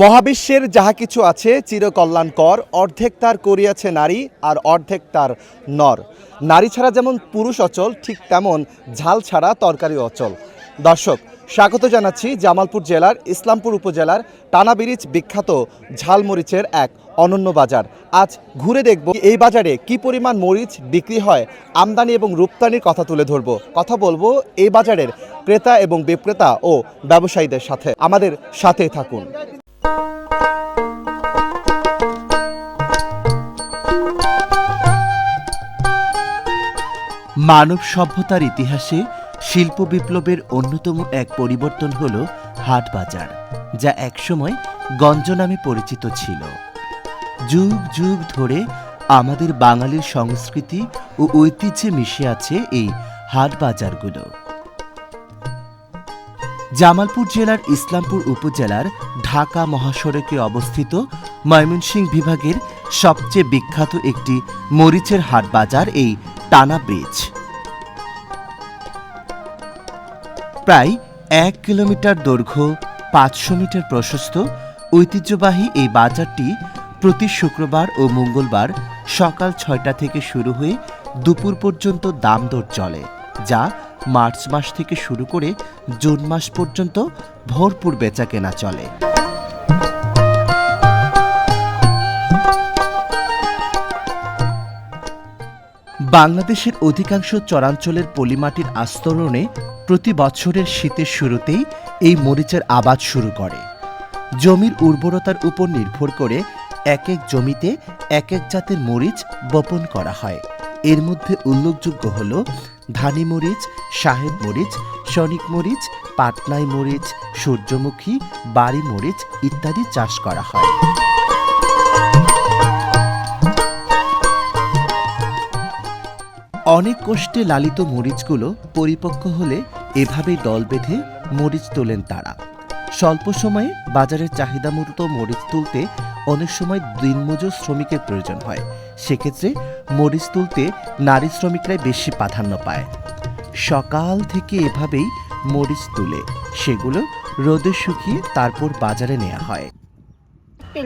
মহাবিশ্বের যাহা কিছু আছে, চিরকল্যাণকর, অর্ধেক তার করিয়াছে নারী আর অর্ধেক তার নর। নারী ছাড়া যেমন পুরুষ অচল, ঠিক তেমন ঝাল ছাড়া তরকারি অচল। দর্শক, স্বাগত জানাচ্ছি জামালপুর জেলার ইসলামপুর উপজেলার টানাবিরিজ বিখ্যাত ঝালমরিচের এক অনন্য বাজার। আজ ঘুরে দেখব এই বাজারে কি পরিমাণ মরিচ বিক্রি হয়, আমদানি এবং রপ্তানির কথা তুলে ধরব। কথা বলব এই বাজারের ক্রেতা এবং বিক্রেতা ও ব্যবসায়ীদের সাথে। আমাদের সাথে থাকুন। মানব সভ্যতার ইতিহাসে শিল্প বিপ্লবের অন্যতম এক পরিবর্তন হল হাট বাজার, যা একসময় গঞ্জ নামে পরিচিত ছিল। যুগ যুগ ধরে আমাদের বাঙালির সংস্কৃতি ও ঐতিহ্যে মিশে আছে এই হাট বাজারগুলো। জামালপুর জেলার ইসলামপুর উপজেলার ঢাকা মহাসড়কে অবস্থিত ময়মনসিংহ বিভাগের সবচেয়ে বিখ্যাত একটি মরিচের হাট বাজার, এই টানা ব্রিজ। প্রায় এক কিলোমিটার দৈর্ঘ্য, পাঁচশো মিটার প্রশস্ত, ঐতিহ্যবাহী এই বাজারটি প্রতি শুক্রবার ও মঙ্গলবার সকাল ছয়টা থেকে শুরু হয়ে দুপুর পর্যন্ত দাম দর চলে, যা মার্চ মাস থেকে শুরু করে জুন মাস পর্যন্ত ভরপুর বেচা কেনা চলে। বাংলাদেশের অধিকাংশ চরাঞ্চলের পলিমাটির আস্তরণে প্রতি বছরের শীতের শুরুতেই এই মরিচের আবাদ শুরু করে। জমির উর্বরতার উপর নির্ভর করে এক এক জমিতে এক এক জাতের মরিচ বপন করা হয়। এর মধ্যে উল্লেখযোগ্য হল ধানি মরিচ সাহেব মরিচ সনিক মরিচ, পাটনাই মরিচ, সূর্যমুখী বাড়ি মরিচ ইত্যাদি চাষ করা হয়। অনেক কষ্টে লালিত মরিচগুলো পরিপক্ক হলে এভাবেই দল বেঁধে মরিচ তোলেন তারা। স্বল্প সময়ে বাজারের চাহিদা মতো মরিচ তুলতে অনেক সময় দিনমজুর শ্রমিকের প্রয়োজন হয়। সেক্ষেত্রে মরিচ তুলতে নারী শ্রমিকরাই বেশি প্রাধান্য পায়। সকাল থেকে এভাবেই মরিচ তুলে। সেগুলো রোদে শুকিয়ে তারপর বাজারে নেওয়া হয়।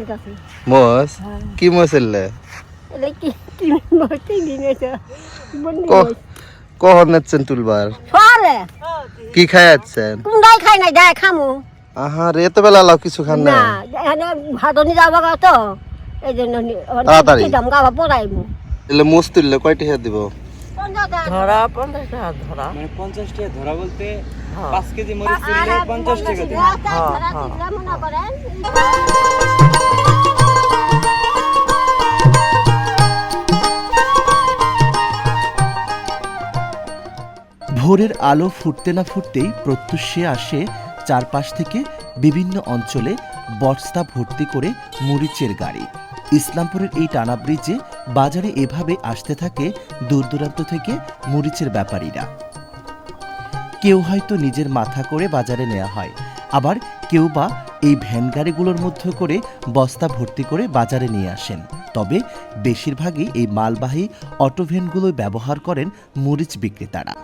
কাছে মোষ কি এলে? দিন ক- কখন নেচ্ছেন তুলবার? সকালে। কি খাই যাচ্ছেন কুমড়াই খাই নাই দেয় খামু। আহা রে এত বেলা লাও কিছু খান না এখানে ভাতনি যাব গা তো এই জন্য তাড়াতাড়ি। দাম গাবা পড়াইমু এলে মোষ তুললে কয়টি হাত দিব? ধরা পঞ্চাশ টাকা ধরা। মানে পঞ্চাশ টাকা ধরা বলতে পাঁচ কেজি মরিচ তুললে পঞ্চাশ টাকা দিন মনে করেন। ভোরের আলো ফুটতে না ফুটতেই প্রত্যুষে আসে চারপাশ থেকে বিভিন্ন অঞ্চলে বস্তা ভর্তি করে মরিচের গাড়ি। ইসলামপুরের এই টানা ব্রিজে বাজারে এভাবে আসতে থাকে দূর দূরান্ত থেকে মরিচের ব্যাপারীরা। কেউ হয়তো নিজের মাথা করে বাজারে নেওয়া হয়, আবার কেউ বা এই ভ্যান গাড়িগুলোর মধ্যে করে বস্তা ভর্তি করে বাজারে নিয়ে আসেন। তবে বেশিরভাগই এই মালবাহী অটো ভ্যানগুলো ব্যবহার করেন মরিচ বিক্রেতারা।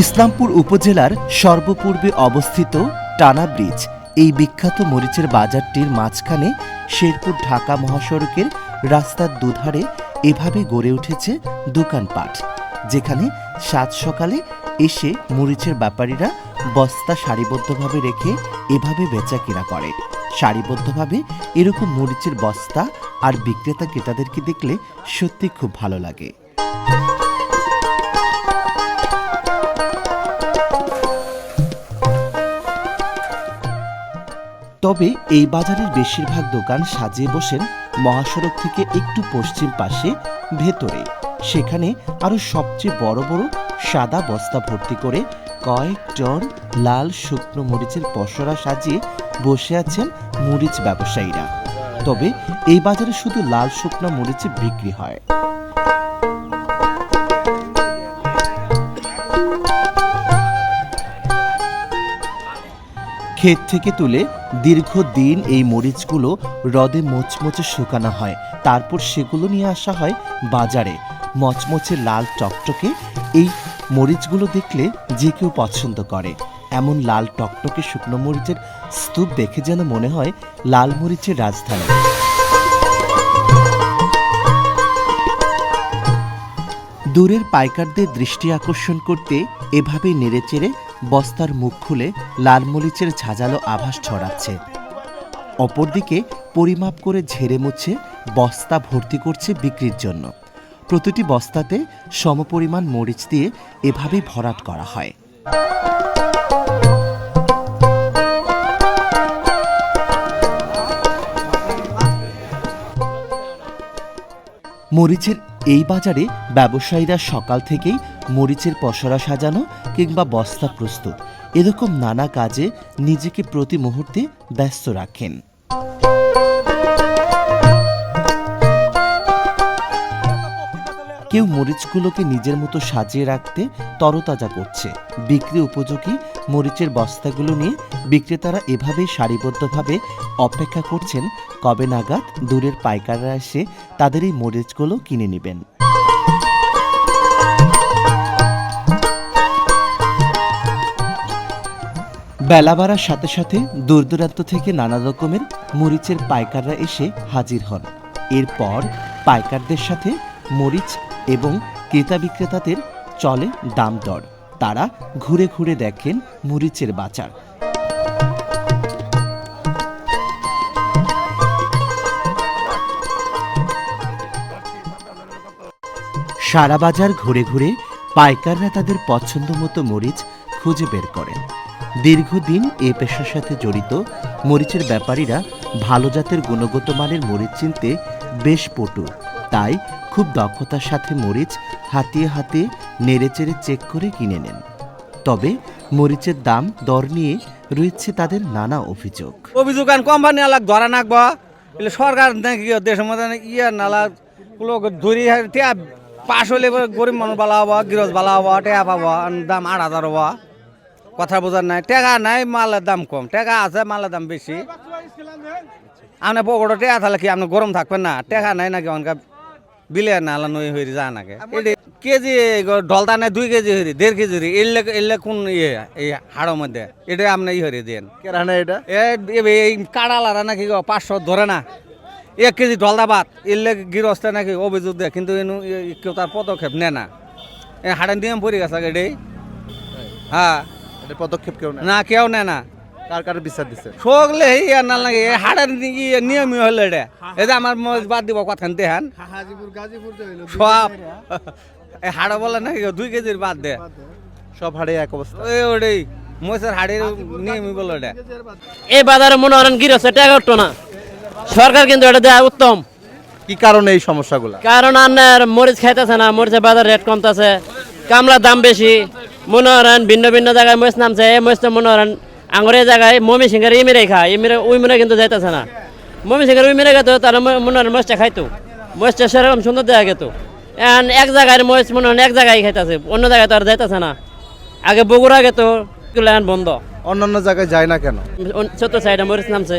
ইসলামপুর উপজেলার সর্বপূর্বে অবস্থিত টানা ব্রিজ। এই বিখ্যাত মরিচের বাজারটির মাঝখানে শেরপুর ঢাকা মহাসড়কের রাস্তার দুধারে এভাবে গড়ে উঠেছে দোকানপাট, যেখানে সাত সকালে এসে মরিচের ব্যাপারীরা বস্তা সারিবদ্ধভাবে রেখে এভাবে বেচা কেনা করে। সারিবদ্ধভাবে এরকম মরিচের বস্তা আর বিক্রেতা ক্রেতাদেরকে দেখলে সত্যি খুব ভালো লাগে। তবে এই বাজারের বেশিরভাগ দোকান সাজিয়ে বসেন মহাসড়ক থেকে একটু পশ্চিম পাশে, ভেতরে। সেখানে আরও সবচেয়ে বড় বড় সাদা বস্তা ভর্তি করে কয়েক টন লাল শুকনো মরিচের পসরা সাজিয়ে বসে আছেন মরিচ ব্যবসায়ীরা। তবে এই বাজারে শুধু লাল শুকনো মরিচে বিক্রি হয়। ক্ষেত থেকে তুলে দীর্ঘদিন এই মরিচগুলো রদে মোচমোচে শুকানো হয়। তারপর সেগুলো নিয়ে আসা হয় বাজারে। মচমচে লাল টকটকে এই মরিচগুলো দেখলে যে কেউ পছন্দ করে। এমন লাল টকটকে শুকনো মরিচের স্তূপ দেখে যেন মনে হয় লাল মরিচের রাজধানী। দূরের পাইকারদের দৃষ্টি আকর্ষণ করতে এভাবে নেড়েচেড়ে বস্তার মুখ খুলে লাল মরিচের ঝাঁঝালো আভাস ছড়াচ্ছে। অপরদিকে পরিমাপ করে ঝেড়ে মুছে বস্তা ভর্তি করছে বিক্রির জন্য। প্রতিটি বস্তাতে সমপরিমাণ মরিচ দিয়ে এভাবেই ভরাট করা হয়। মরিচের এই বাজারে ব্যবসায়ীরা সকাল থেকেই মরিচের পসরা সাজানো কিংবা বস্তা প্রস্তুত। এরকম নানা কাজে নিজেকে প্রতি মুহূর্তে ব্যস্ত রাখেন। কেউ মরিচগুলোকে নিজের মতো সাজিয়ে রাখতে তরতাজা করছে। বিক্রি উপযোগী মরিচের বস্তাগুলো নিয়ে বিক্রেতারা এভাবেই সারিবদ্ধভাবে অপেক্ষা করছেন কবে নাগাদ দূরের পাইকাররা এসে তাদের এই মরিচগুলো কিনে নেবেন। বেলা বাড়ার সাথে সাথে দূর দূরান্ত থেকে নানা রকমের মরিচের পাইকাররা এসে হাজির হন। এরপর পাইকারদের সাথে মরিচ এবং ক্রেতা বিক্রেতাদের চলে দাম দর তারা ঘুরে ঘুরে দেখেন মরিচের বাজার। সারা বাজার ঘুরে ঘুরে পাইকাররা তাদের পছন্দ মতো মরিচ খুঁজে বের করেন। দীর্ঘদিন এ পেশার সাথে জড়িত মরিচের ব্যাপারীরা ভালো জাতের গুণগত মানের মরিচ চিনতে বেশ পটু। তাই খুব দক্ষতার সাথে মরিচ হাতিয়ে হাতিয়ে নেড়েচেড়ে চেক করে কিনে নেন। তবে মরিচের দাম দর নিয়ে রয়েছে তাদের নানা অভিযোগ। অভিযোগ আন কোম্পানি আলাক ধরা নাকবো এলে সরকার নাকি দেশের মধ্যে ইয়ে নালা গুলো ধরি টিয়া পাশ হলে গরিব মানুষ বালা হব গৃহস্থ বালা হব টেয়া পাবো দাম আট হাজার হব কথা বোঝার নাই। টেকা নাই মালের দাম কম। টেকা আছে মালের দাম বেশি। আপনার পকেটে টেকা থাকলে কি আপনি গরম থাকবেন না? টেকা নাই নাকি অনকা বিলে নালা নই হয়ে যা নাকি? কেজি ঢলতা নাই দুই কেজি হয়ে দেড় কেজি হরি এলে এলে কোন ইয়ে এই হাড়ের মধ্যে? এটা আপনি ই হয়ে দেন। কেরানা এটা? এই কাড়ালারা নাকি গো পাঁচশো ধরে না। এক কেজি ঢলদা ভাত এলে গৃহস্থে নাকি অভিযোগ দেয় কিন্তু এনু কেউ তার পদক্ষেপ নেয় না। এ হাড়ের নিয়ম পড়ে গেছে এটাই। হ্যাঁ। এটা পদক্ষেপ কেউ না? কেউ নেয় না। কার কার বিচার দিছে? সকলে এই আর না লাগে এই হাড়ের ইয়ে নিয়মই হলো এটা। এই যে আমার মজ বাদ দিব কথা দেহান। সব। হাড়ে বলে নাকি? দুই কেজির বাদ দে। সব হাড়ে এক অবস্থা। ওটাই মহিষের হাড়ের নিয়মই বলো এটা। এই বাজারে মনে করেন গিরছে টাকা উঠতো না। সরকার কিন্তু এটা দেয় উত্তম। কি কারণে এই সমস্যাগুলো? কারণ আপনার মরিচ খাইতেছে না মরিচের বাজার রেট কমতেছে কামলার দাম বেশি। মনে করেন ভিন্ন ভিন্ন জায়গায় মরিচ নামছে এই মরিচটা মনে করেন আঙুরের জায়গায় মমি সিংহের ইমিরে খায় ইমিরে ওই মিরে কিন্তু যাইতেছে না। মমি সিংহের ওই মিরে গেত তারা মনে করেন মরিচটা খাইতো। মরিচটা সেরকম সুন্দর দেওয়া গেত। এখন এক জায়গায় মরিচ মনে করেন এক জায়গায় খাইতেছে অন্য জায়গায় তো আর যাইতেছে না। আগে বগুড়া গেত এখন বন্ধ। অন্যান্য জায়গায় যায় না কেন? ছোট সাইডে মরিচ নামছে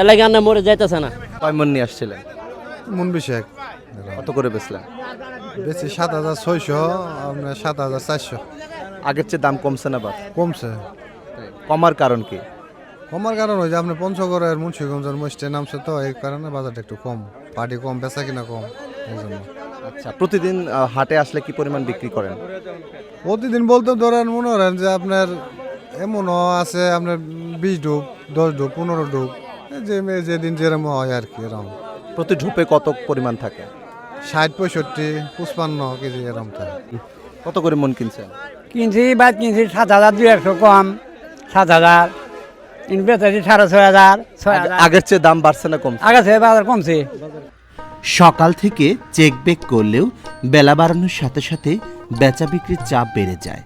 এলাকা আন্না মরিচ যাইতেছে না। কয় মন নিয়ে আসছিলেন? মন বিশেক কত করে বেচলেন? বেশি সাত হাজার ছয়শো আপনার সাত হাজার চারশো। আগের চেয়ে দাম কমছে না বা কমছে। কমার কারণ কি? কমার কারণ ওই যে আপনি পঞ্চগড়ের মুন্সিগঞ্জের মস্টে নামছে তো এই কারণে বাজারটা একটু কম। পার্টি কম বেচা কিনা কম এই জন্য। আচ্ছা প্রতিদিন হাটে আসলে কি পরিমাণ বিক্রি করেন? প্রতিদিন বলতে ধরেন মনে করেন যে আপনার এমনও আছে আপনার বিশ ডুব দশ ডুব পনেরো ডুব যে যেদিন যেরম হয় আর কি এরকম। প্রতি ঢুপে কত পরিমাণ থাকে? ষাট পঁয়ষট্টি পঁচপান্ন কেজি এরকম থাকে। কত করে মন কিনছেন? কিনছি বা কিনছি সাত হাজার দুই একশো কম সাত হাজার। কিন্তু বেচাছি সাড়ে ছয় হাজার ছয় হাজার। আগের চেয়ে দাম বাড়ছে না কম আগে ছয় বাজার কমছে। সকাল থেকে চেক বেক করলেও বেলা বাড়ানোর সাথে সাথে বেচা বিক্রির চাপ বেড়ে যায়।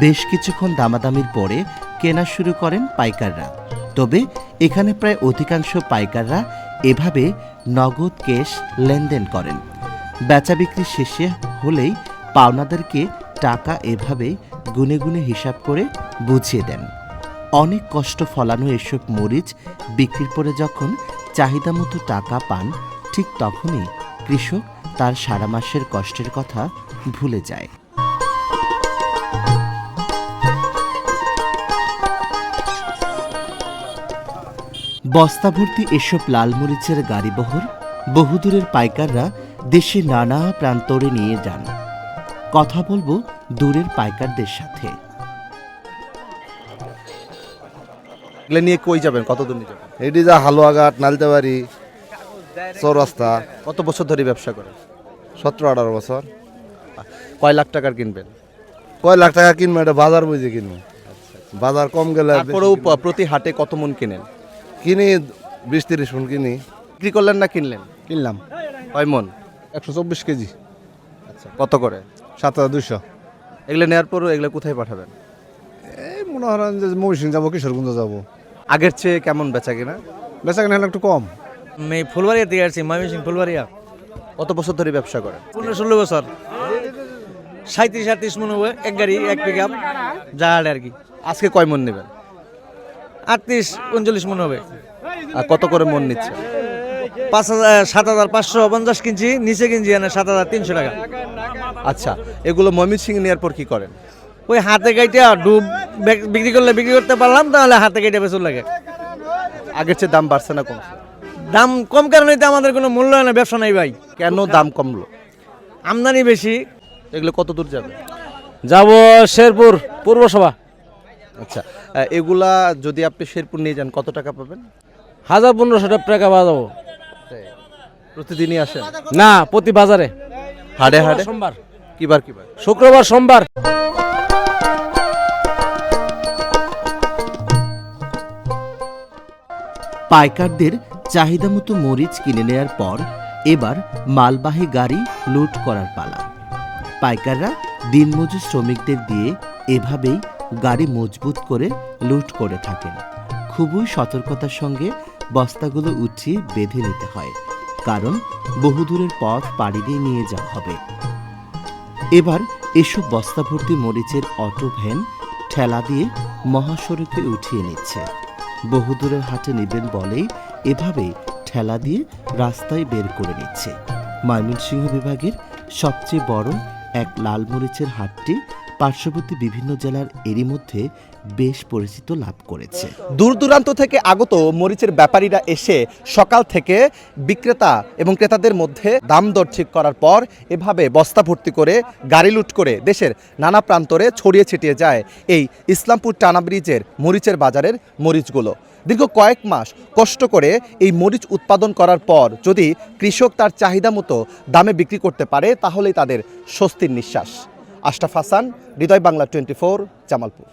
বেশ কিছুক্ষণ দামাদামির পরে কেনা শুরু করেন পাইকাররা। তবে এখানে প্রায় অধিকাংশ পাইকাররা এভাবে নগদ ক্যাশ লেনদেন করেন। বেচা বিক্রি শেষে হলেই পাওনাদারকে টাকা এভাবে গুনে গুনে হিসাব করে বুঝিয়ে দেন। অনেক কষ্ট ফলানো এসব মরিচ বিক্রির পরে যখন চাহিদা মতো টাকা পান ঠিক তখনই কৃষক তার সারা মাসের কষ্টের কথা ভুলে যায়। বস্তা ভর্তি এসব লাল মরিচের গাড়িবহর বহুদূরের পাইকাররা দেশে নানা প্রান্তরে নিয়ে যান। কথা বলব দূরের পাইকারদের সাথে। এগুলো নিয়ে কই যাবেন? কত দূর নিয়ে যাবেন? এটি যা হালুয়াঘাট নালতেবাড়ি চৌরাস্তা কত বছর ধরে ব্যবসা করেন সতেরো আঠারো বছর। কয় লাখ টাকার কিনবেন? কয় লাখ টাকা কিনবো এটা বাজার বুঝে কিনবো। বাজার কম গেলে তারপরেও প্রতি হাটে কত মন কিনেন? কিনি বিশ তিরিশ মন কিনি। বিক্রি করলেন না কিনলেন? কিনলাম। কয় মন? একশো চব্বিশ কেজি। আচ্ছা কত করে? সাত হাজার দুইশো। এগুলো নেওয়ার পর এগুলো কোথায় পাঠাবেন? এই মনে করেন যে মহিষিং যাব কিশোরগঞ্জ যাব। আগের চেয়ে কেমন বেচা কিনা? বেচা কেনা হলে একটু কম। আমি ফুলবাড়িয়া থেকে আসছি ময়মনসিং ফুলবাড়িয়া। কত বছর ধরে ব্যবসা করেন? পনেরো ষোলো বছর। সাঁত্রিশ আটত্রিশ মনে হবে এক গাড়ি এক পিক আপ যা আর কি। আজকে কয় মন নেবেন? আটত্রিশ উনচল্লিশ মনে হবে। আর কত করে মন নিচ্ছে পাঁচ হাজার সাত হাজার পাঁচশো পঞ্চাশ কিনছি নিচে কিনছি এনে সাত হাজার তিনশো টাকা। আচ্ছা এগুলো ময়মনসিং নেওয়ার পর কি করেন? ওই হাতে গাইটা ডুব বিক্রি করলে বিক্রি করতে পারলাম তাহলে হাতে গাইটা বেচুর লাগে। আগের চেয়ে দাম বাড়ছে না কমছে? দাম কম কারণে তো আমাদের কোনো মূল্যায়নের ব্যবসা নাই ভাই। কেন দাম কমলো? আমদানি বেশি। এগুলো কত দূর যাবে? যাব শেরপুর পূর্বসভা আচ্ছা এগুলা যদি আপনি শেরপুর নিয়ে যান কত টাকা পাবেন? হাজার পনেরোশো টাকা পাওয়া যাব। প্রতিদিনই আসেন? না প্রতি বাজারে। হাড়ে হাড়ে সোমবার। কিবার কিবার? শুক্রবার সোমবার। পাইকারদের চাহিদা মতো মরিচ কিনে নেয়ার পর এবার মালবাহী গাড়ি লুট করার পালা। পাইকাররা দিনমজুর শ্রমিকদের দিয়ে এভাবেই গাড়ি মজবুত করে লুট করে থাকেন। খুবই সতর্কতার সঙ্গে বস্তাগুলো উঠিয়ে বেঁধে নিতে হয়, কারণ বহুদূরের পথ পাড়ি দিয়ে নিয়ে যাওয়া হবে। এবার এসব বস্তা ভর্তি মরিচের অটো ভ্যান ঠেলা দিয়ে মহাসড়কে উঠিয়ে নিচ্ছে। বহুদূরের হাটে নেবেন বলেই এভাবে ঠেলা দিয়ে রাস্তায় বের করে নিচ্ছে। ময়মনসিংহ বিভাগের সবচেয়ে বড় এক লাল মরিচের হাটটি পার্শ্ববর্তী বিভিন্ন জেলার এরই মধ্যে বেশ পরিচিত লাভ করেছে। দূর দূরান্ত থেকে আগত মরিচের ব্যাপারীরা এসে সকাল থেকে বিক্রেতা এবং ক্রেতাদের মধ্যে দাম দর ঠিক করার পর এভাবে বস্তা ভর্তি করে, গাড়ি লুট করে দেশের নানা প্রান্তরে ছড়িয়ে ছিটিয়ে যায় এই ইসলামপুর টানা ব্রিজের মরিচের বাজারের মরিচগুলো। দীর্ঘ কয়েক মাস কষ্ট করে এই মরিচ উৎপাদন করার পর যদি কৃষক তার চাহিদা মতো দামে বিক্রি করতে পারে, তাহলেই তাদের স্বস্তির নিঃশ্বাস। Ashraf Hasan, Hridoy Bangla twenty four, Jamalpur.